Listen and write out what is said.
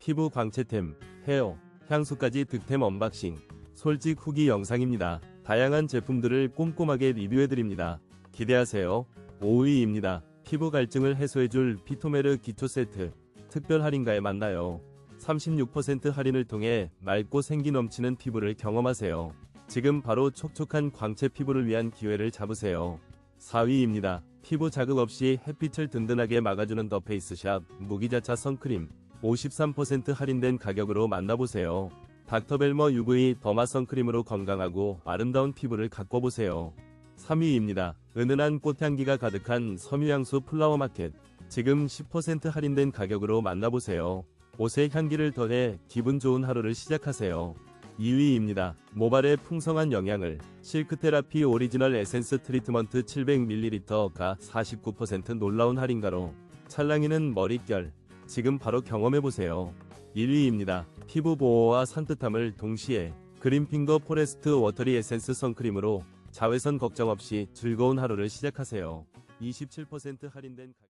피부 광채템, 헤어, 향수까지 득템 언박싱, 솔직 후기 영상입니다. 다양한 제품들을 꼼꼼하게 리뷰해드립니다. 기대하세요. 5위입니다. 피부 갈증을 해소해줄 피토메르 기초 세트. 특별 할인가에 만나요. 36% 할인을 통해 맑고 생기 넘치는 피부를 경험하세요. 지금 바로 촉촉한 광채 피부를 위한 기회를 잡으세요. 4위입니다. 피부 자극 없이 햇빛을 든든하게 막아주는 더 페이스샵 무기자차 선크림 53% 할인된 가격으로 만나보세요. 닥터벨머 UV 더마 선크림으로 건강하고 아름다운 피부를 가꿔보세요. 3위입니다. 은은한 꽃향기가 가득한 섬유향수 플라워 마켓 지금 10% 할인된 가격으로 만나보세요. 옷에 향기를 더해 기분 좋은 하루를 시작하세요. 2위입니다. 모발의 풍성한 영양을 실크테라피 오리지널 에센스 트리트먼트 700ml가 49% 놀라운 할인가로 찰랑이는 머릿결 지금 바로 경험해보세요. 1위입니다. 피부 보호와 산뜻함을 동시에 그린핑거 포레스트 워터리 에센스 선크림으로 자외선 걱정 없이 즐거운 하루를 시작하세요. 27% 할인된 가격